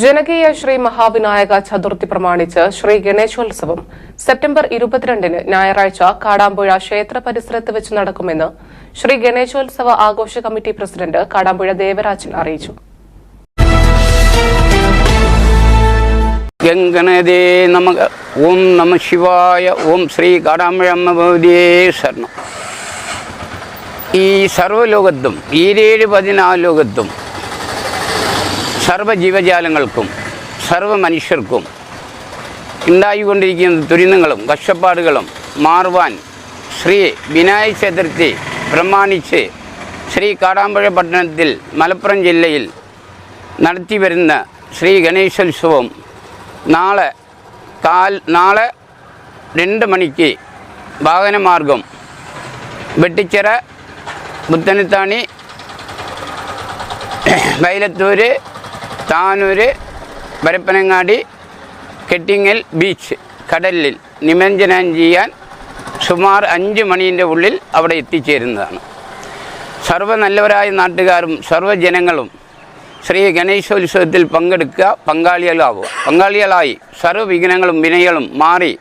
ജനകീയ ശ്രീ മഹാവിനായക ചതുർത്ഥി പ്രമാണിച്ച് ശ്രീ ഗണേശോത്സവം സെപ്റ്റംബർ ഇരുപത്തിരണ്ടിന് ഞായറാഴ്ച കാടാമ്പുഴ ക്ഷേത്ര പരിസരത്ത് വെച്ച് നടക്കുമെന്ന് ശ്രീ ഗണേശോത്സവ ആഘോഷ കമ്മിറ്റി പ്രസിഡന്റ് കാടാമ്പുഴ ദേവരാജൻ അറിയിച്ചു. ഗംഗനദേ നമ ഓം നമ ശിവായ ഓം ശ്രീ കാടാമ്പഴമ്മ ശരണം. ഈ സർവലോകത്തും ഈരേഴ് പതിനാല് ലോകത്തും സർവ ജീവജാലങ്ങൾക്കും സർവ മനുഷ്യർക്കും ഉണ്ടായിക്കൊണ്ടിരിക്കുന്ന ദുരിതങ്ങളും കഷ്ടപ്പാടുകളും മാറുവാൻ ശ്രീ വിനായക ചതുർത്ഥി പ്രമാണിച്ച് ശ്രീ കാടാമ്പുഴ പട്ടണത്തിൽ മലപ്പുറം ജില്ലയിൽ നടത്തി വരുന്ന ശ്രീ ഗണേശോത്സവം നാളെ കാൽ നാളെ രണ്ട് മണിക്ക് വാഹനമാർഗം വെട്ടിച്ചിറ പുത്തനത്താണി വയലത്തൂര് താനൂര് പരപ്പനങ്ങാടി കെട്ടിങ്ങൽ ബീച്ച് കടലിൽ നിമഞ്ജനം ചെയ്യാൻ സുമാർ അഞ്ച് മണീന്റെ ഉള്ളിൽ അവിടെ എത്തിച്ചേരുന്നതാണ്. സർവ നല്ലവരായ നാട്ടുകാരും സർവജനങ്ങളും ശ്രീ ഗണേശോത്സവത്തിൽ പങ്കെടുക്കുക പങ്കാളികളാവുക. പങ്കാളികളായി സർവ വിഘ്നങ്ങളും വിനയങ്ങളും മാറി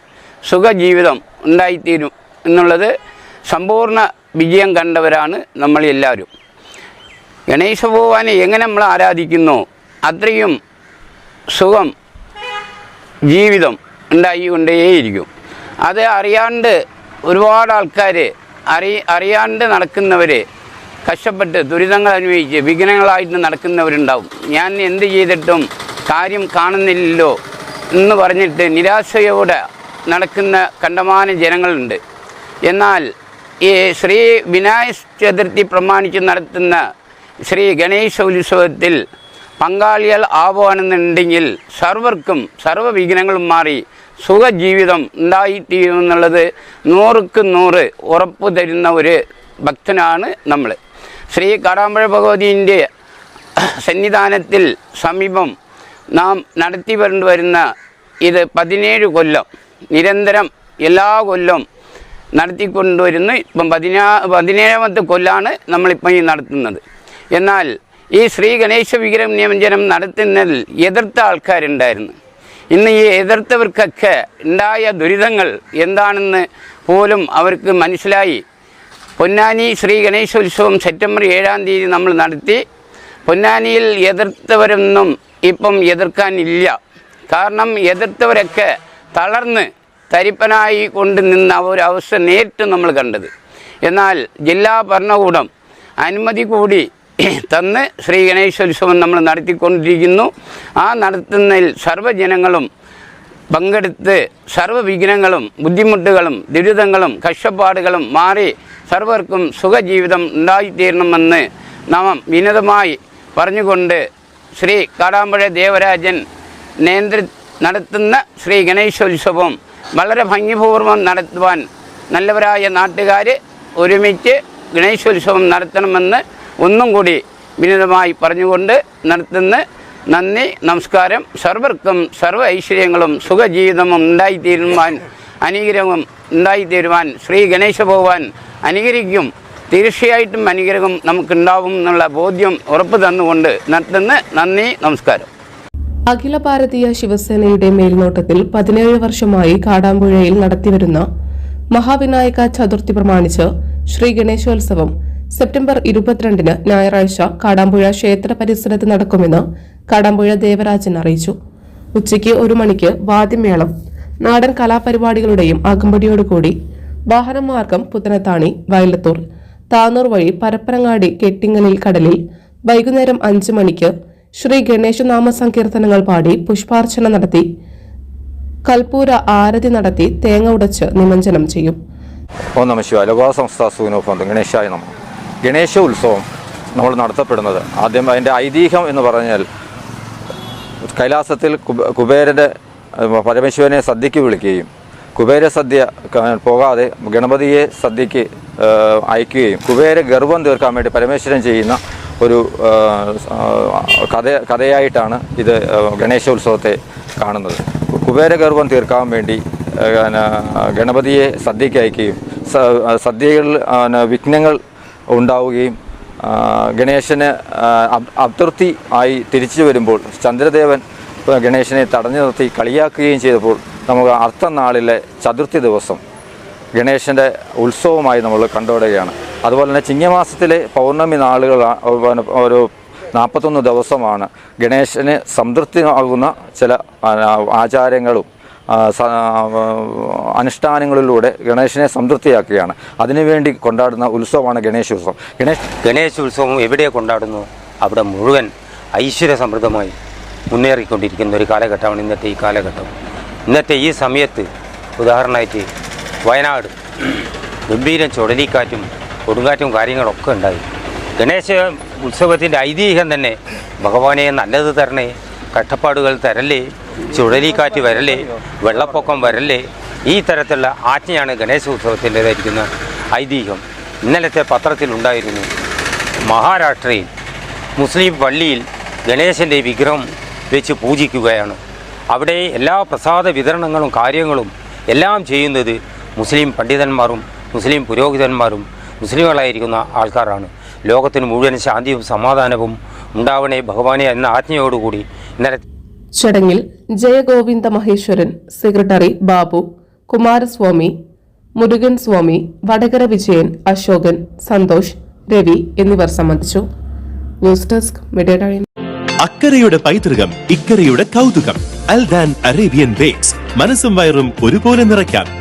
സുഖജീവിതം ഉണ്ടായിത്തീരും എന്നുള്ളത് സമ്പൂർണ വിജയം കണ്ടവരാണ് നമ്മളെല്ലാവരും ഗണേശ ഭഗവാനെ എങ്ങനെ നമ്മൾ ആരാധിക്കുന്നു? അത്രയും സുഖം ജീവിതം ഉണ്ടായിക്കൊണ്ടേയിരിക്കും. അത് അറിയാണ്ട് ഒരുപാട് ആൾക്കാർ അറി അറിയാണ്ട് നടക്കുന്നവർ കഷ്ടപ്പെട്ട് ദുരിതങ്ങൾ അനുഭവിച്ച് വിഘ്നങ്ങളായിട്ട് നടക്കുന്നവരുണ്ടാവും. ഞാൻ എന്ത് ചെയ്തിട്ടും കാര്യം കാണുന്നില്ലല്ലോ എന്ന് പറഞ്ഞിട്ട് നിരാശയോടെ നടക്കുന്ന കണ്ടമാന ജനങ്ങളുണ്ട്. എന്നാൽ ഈ ശ്രീ വിനായക ചതുർത്ഥി പ്രമാണിച്ച് നടത്തുന്ന ശ്രീ ഗണേശ ഉത്സവത്തിൽ പങ്കാളികൾ ആവുകയാണെന്നുണ്ടെങ്കിൽ സർവർക്കും സർവ വിഘ്നങ്ങളും മാറി സുഖജീവിതം ഉണ്ടായിത്തീരുമെന്നുള്ളത് നൂറുക്ക് നൂറ് ഉറപ്പ് തരുന്ന ഒരു ഭക്തനാണ് നമ്മൾ ശ്രീ കാടാമ്പഴ ഭഗവതിന്റെ സന്നിധാനത്തിൽ സമീപം നാം നടത്തി വരുന്ന ഇത് പതിനേഴ് കൊല്ലം നിരന്തരം എല്ലാ കൊല്ലം നടത്തിക്കൊണ്ടുവരുന്നു. ഇപ്പം പതിനാ പതിനേഴാമത്തെ കൊല്ലാണ് നമ്മളിപ്പം ഈ നടത്തുന്നത്. എന്നാൽ ഈ ശ്രീ ഗണേശ വിഗ്രഹം നിയമനം നടത്തുന്നതിൽ എതിർത്ത ആൾക്കാരുണ്ടായിരുന്നു. ഇന്ന് ഈ എതിർത്തവർക്കൊക്കെ ഉണ്ടായ ദുരിതങ്ങൾ എന്താണെന്ന് പോലും അവർക്ക് മനസ്സിലായി. പൊന്നാനി ശ്രീ ഗണേശ ഉത്സവം സെപ്റ്റംബർ ഏഴാം തീയതി നമ്മൾ നടത്തി. പൊന്നാനിയിൽ എതിർത്തവരൊന്നും ഇപ്പം എതിർക്കാനില്ല കാരണം എതിർത്തവരൊക്കെ തളർന്ന് തരിപ്പനായി കൊണ്ട് നിന്ന ഒരവസ്ഥ നേരിട്ട് നമ്മൾ കണ്ടത്. എന്നാൽ ജില്ലാ ഭരണകൂടം അനുമതി കൂടി തന്ന് ശ്രീ ഗണേശോത്സവം നമ്മൾ നടത്തിക്കൊണ്ടിരിക്കുന്നു. ആ നടത്തുന്നതിൽ സർവജനങ്ങളും പങ്കെടുത്ത് സർവവിഘ്നങ്ങളും ബുദ്ധിമുട്ടുകളും ദുരിതങ്ങളും കഷ്ടപ്പാടുകളും മാറി സർവർക്കും സുഖജീവിതം ഉണ്ടായിത്തീരണമെന്ന് നാം വിനതമായി പറഞ്ഞുകൊണ്ട് ശ്രീ കാടാമ്പുഴ ദേവരാജൻ നേതൃ നടത്തുന്ന ശ്രീ ഗണേശോത്സവം വളരെ ഭംഗിപൂർവം നടത്തുവാൻ നല്ലവരായ നാട്ടുകാർ ഒരുമിച്ച് ഗണേശോത്സവം നടത്തണമെന്ന് ഒന്നും കൂടി വിനീതമായി പറഞ്ഞുകൊണ്ട് നടത്തുന്ന നന്ദി നമസ്കാരം. സർവർക്കും സർവ ഐശ്വര്യങ്ങളും സുഖജീവിതവും ഉണ്ടായിത്തീരുവാൻ അനുഗ്രഹവും ഉണ്ടായിത്തീരുവാൻ ശ്രീ ഗണേശ ഭഗവാൻ അനുകരിക്കും തീർച്ചയായിട്ടും അനുഗ്രഹം നമുക്കുണ്ടാവും എന്നുള്ള ബോധ്യം ഉറപ്പ് തന്നുകൊണ്ട് നടത്തുന്ന നന്ദി നമസ്കാരം. അഖില ഭാരതീയ ശിവസേനയുടെ മേൽനോട്ടത്തിൽ പതിനേഴ് വർഷമായി കാടാമ്പുഴയിൽ നടത്തിവരുന്ന മഹാവിനായക ചതുർത്ഥി പ്രമാണിച്ച് ശ്രീ ഗണേശോത്സവം സെപ്റ്റംബർ ഇരുപത്തിരണ്ടിന് ഞായറാഴ്ച കാടാമ്പുഴ ക്ഷേത്ര പരിസരത്ത് നടക്കുമെന്ന് കാടാമ്പുഴ ദേവരാജൻ അറിയിച്ചു. ഉച്ചയ്ക്ക് ഒരു മണിക്ക് വാദ്യമേളം നാടൻ കലാപരിപാടികളുടെയും അകമ്പടിയോടുകൂടി വാഹനമാർഗം പുത്തനത്താണി വയലത്തൂർ. താനൂർ വഴി പരപ്പനങ്ങാടി കെട്ടിങ്ങലിൽ കടലിൽ വൈകുന്നേരം അഞ്ചു മണിക്ക് ശ്രീ ഗണേശനാമ സങ്കീർത്തനങ്ങൾ പാടി പുഷ്പാർച്ചന നടത്തി കൽപ്പൂര ആരതി നടത്തി തേങ്ങ ഉടച്ച് നിമഞ്ജനം ചെയ്യും. ഓ നമ ശിവായ. ലോകാ സംസ്ഥ സൂനോഫോണ്ട് ഗണേശായ നമ. ഗണേശ ഉത്സവം നമ്മൾ നടത്തപ്പെടുന്നത്. ആദ്യം അതിന്റെ ഐതിഹ്യം എന്ന് പറഞ്ഞാൽ കൈലാസത്തിൽ കുബ കുബേരന്റെ പരമശിവനെ സദ്യയ്ക്ക് വിളിക്കുകയും കുബേര സദ്യ പോകാതെ ഗണപതിയെ സദ്യയ്ക്ക് ഏഹ്, അയക്കുകയും കുബേര ഗർഭം തീർക്കാൻ വേണ്ടി പരമേശ്വരൻ ചെയ്യുന്ന ഒരു കഥ കഥയായിട്ടാണ് ഇത് ഗണേശോത്സവത്തെ കാണുന്നത്. കുബേര ഗർഭം തീർക്കാൻ വേണ്ടി ഗണപതിയെ സദ്യയ്ക്ക് അയക്കുകയും സദ്യകളിൽ വിഘ്നങ്ങൾ ഉണ്ടാവുകയും ഗണേശന് അതൃപ്തി ആയി തിരിച്ചു വരുമ്പോൾ ചന്ദ്രദേവൻ ഗണേശനെ തടഞ്ഞു നിർത്തി കളിയാക്കുകയും ചെയ്തപ്പോൾ നമുക്ക് അർത്ഥനാളിലെ ചതുർത്ഥി ദിവസം ഗണേശന്റെ ഉത്സവമായി നമ്മൾ കണ്ടുവിടുകയാണ് അതുപോലെ തന്നെ ചിങ്ങമാസത്തിലെ പൗർണമി നാളുകൾ ഒരു നാൽപ്പത്തൊന്ന് ദിവസമാണ് ഗണേശന് സംതൃപ്തി ആകുന്ന ചില ആചാരങ്ങളും അനുഷ്ഠാനങ്ങളിലൂടെ ഗണേശനെ സംതൃപ്തിയാക്കുകയാണ്. അതിനുവേണ്ടി കൊണ്ടാടുന്ന ഉത്സവമാണ് ഗണേശ ഉത്സവം. ഗണേശ് ഗണേശ ഉത്സവം എവിടെ കൊണ്ടാടുന്നു? അവിടെ മുഴുവൻ ഐശ്വര്യ സമൃദ്ധമായി മുന്നേറിക്കൊണ്ടിരിക്കുന്ന ഒരു കാലഘട്ടമാണ് ഇന്നത്തെ ഈ കാലഘട്ടം. ഇന്നത്തെ ഈ സമയത്ത് ഉദാഹരണമായിട്ട് വയനാട് ഗംഭീരം ചുഴലിക്കാറ്റും കൊടുങ്കാറ്റും കാര്യങ്ങളൊക്കെ ഉണ്ടായി. ഗണേശ ഉത്സവത്തിന്റെ ഐതിഹ്യം തന്നെ ഭഗവാനെ നല്ലത് തരണേ കഷ്ടപ്പാടുകൾ തരല്ലേ ചുഴലിക്കാറ്റ് വരല്ലേ വെള്ളപ്പൊക്കം വരല്ലേ ഈ തരത്തിലുള്ള ആജ്ഞയാണ് ഗണേശ ഉത്സവത്തിന്റെതായിരിക്കുന്ന ഐതിഹ്യം. ഇന്നലത്തെ പത്രത്തിലുണ്ടായിരുന്നു മഹാരാഷ്ട്രയിൽ മുസ്ലിം പള്ളിയിൽ ഗണേശന്റെ വിഗ്രഹം വെച്ച് പൂജിക്കുകയാണ്. അവിടെ എല്ലാ പ്രസാദ വിതരണങ്ങളും കാര്യങ്ങളും എല്ലാം ചെയ്യുന്നത് മുസ്ലിം പണ്ഡിതന്മാരും മുസ്ലിം പുരോഹിതന്മാരും മുസ്ലിങ്ങളായിരിക്കുന്ന ആൾക്കാരാണ്. ലോകത്തിന് മുഴുവൻ ശാന്തിയും സമാധാനവും ഉണ്ടാവണേ ഭഗവാനെ എന്ന ആജ്ഞയോടുകൂടി ഇന്നലെ ചടങ്ങിൽ ജയഗോവിന്ദ മഹേശ്വരൻ സെക്രട്ടറി ബാബു കുമാരസ്വാമി മുരുകൻ സ്വാമി വടകര വിജയൻ അശോകൻ സന്തോഷ് രവി എന്നിവർ സംബന്ധിച്ചു. ന്യൂസ് ഡെസ്ക് മീഡിയ അക്കരയുടെ പൈതൃകം ഇക്കരയുടെ കൗതുകം. Aldan Arabian bakes. മനസ്സും വയറും ഒരുപോലെ നിറയ്ക്കാം.